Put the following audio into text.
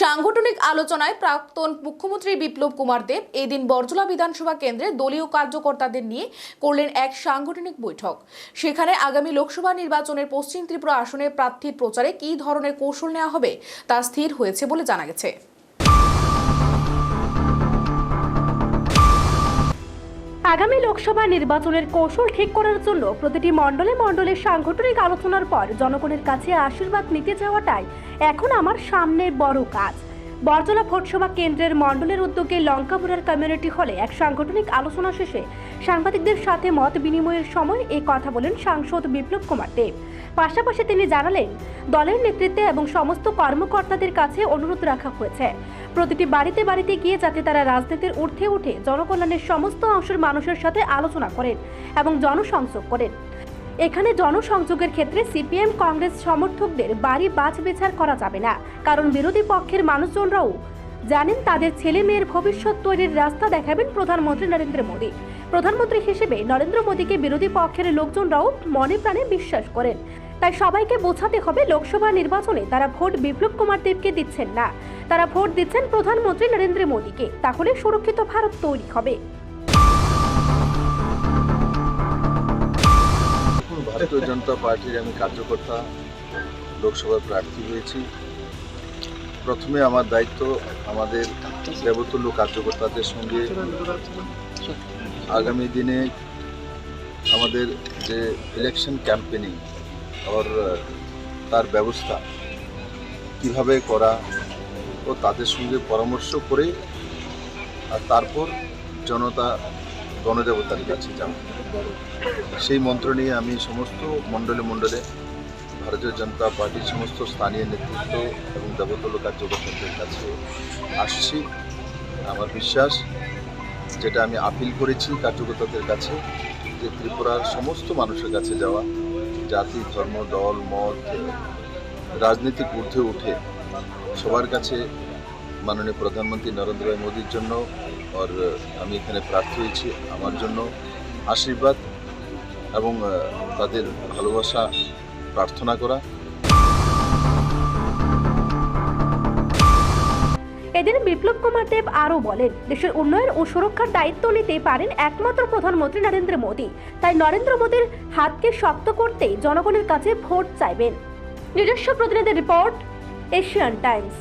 সাংগঠনিক আলোচনায় প্রাক্তন মুখ্যমন্ত্রী বিপ্লব কুমার দেব এদিন বরজলা বিধানসভা কেন্দ্রে দলীয় কার্যকর্তাদের নিয়ে করলেন এক সাংগঠনিক বৈঠক। সেখানে আগামী লোকসভা নির্বাচনের পশ্চিম ত্রিপুরা আসনের প্রার্থীর প্রচারে কী ধরনের কৌশল নেওয়া হবে তা স্থির হয়েছে বলে জানা গেছে। আগামী লোকসভা নির্বাচনের কৌশল ঠিক করার জন্য প্রতিটি মণ্ডলে মণ্ডলে সাংগঠনিক আলোচনার পর জনগণের কাছে আশীর্বাদ নিতে যাওয়াটাই এখন আমার সামনে বড় কাজ। বরজলা ভোটসভা কেন্দ্রের মণ্ডলের উদ্যোগে লঙ্কাপুরার কমিউনিটি হলে এক সাংগঠনিক আলোচনা শেষে সাংবাদিকদের সাথে মত বিনিময়ের সময় এই কথা বলেন সাংসদ বিপ্লব কুমার দেব। পাশাপাশি তিনি জানালেন, দলের নেতৃত্বে এবং সমস্ত কর্মকর্তাদের কাছে অনুরোধ রাখা হয়েছে। প্রতিটি বাড়িতে বাড়িতে গিয়ে যাতে তারা রাজনীতির ঊর্ধ্বে উঠে জনকল্যাণের সমস্ত অংশের মানুষের সাথে আলোচনা করেন এবং জনসংযোগ করেন। এখানে জনসংযোগের ক্ষেত্রে সিপিএম কংগ্রেস সমর্থকদের বাড়ি বাছ বিচার করা যাবে না, কারণ বিরোধী পক্ষের মানুষজনরাও জানেন তাদের ছেলে মেয়ের ভবিষ্যৎ তৈরির রাস্তা দেখাবেন প্রধানমন্ত্রী নরেন্দ্র মোদী। প্রধানমন্ত্রী হিসেবে নরেন্দ্র মোদীকে বিরোধী পক্ষের লোকজনরাও মনে প্রাণে বিশ্বাস করেন। তাই সবাইকে বোঝাতে হবে লোকসভা নির্বাচনে তারা ভোট বিপ্লব কুমার দেবকে দিচ্ছেন না। তারা ভোট দিচ্ছেন প্রধানমন্ত্রী নরেন্দ্র মোদীকে, তাহলে সুরক্ষিত ভারত তৈরি হবে। ভারতীয় জনতা পার্টির আমি কার্যকর্তা, লোকসভার প্রার্থী হয়েছি। প্রথমে আমার দায়িত্ব আমাদের দেবতুল্য কার্যকর্তাদের সঙ্গে আগামী দিনে আমাদের যে ইলেকশন ক্যাম্পেনিং ওর তার ব্যবস্থা কীভাবে করা ও তাদের সঙ্গে পরামর্শ করে আর তারপর জনতা গণদেবতার কাছে যাব। সেই মন্ত্র নিয়ে আমি সমস্ত মণ্ডলে মণ্ডলে ভারতীয় জনতা পার্টির সমস্ত স্থানীয় নেতৃত্ব এবং দেবতল কার্যকর্তাদের কাছে আসছি। আমার বিশ্বাস, যেটা আমি আপিল করেছি কার্যকর্তাদের কাছে, যে ত্রিপুরার সমস্ত মানুষের কাছে যাওয়া, জাতি, ধর্ম, দল, মত রাজনীতিক ঊর্ধ্বে উঠে সবার কাছে মাননীয় প্রধানমন্ত্রী নরেন্দ্র ভাই মোদীর জন্য, আর আমি এখানে প্রার্থী হয়েছি আমার জন্য আশীর্বাদ এবং তাদের ভালোবাসা প্রার্থনা করা। এদিন বিপ্লব কুমার দেব আরও বলেন, দেশের উন্নয়ন ও সুরক্ষার দায়িত্ব নিতে পারেন একমাত্র প্রধানমন্ত্রী নরেন্দ্র মোদী। তাই নরেন্দ্র মোদীর হাতকে শক্ত করতে জনগণের কাছে ভোট চাইবেন। নিজস্ব প্রতিনিধি রিপোর্ট, এশিয়ান টাইমস।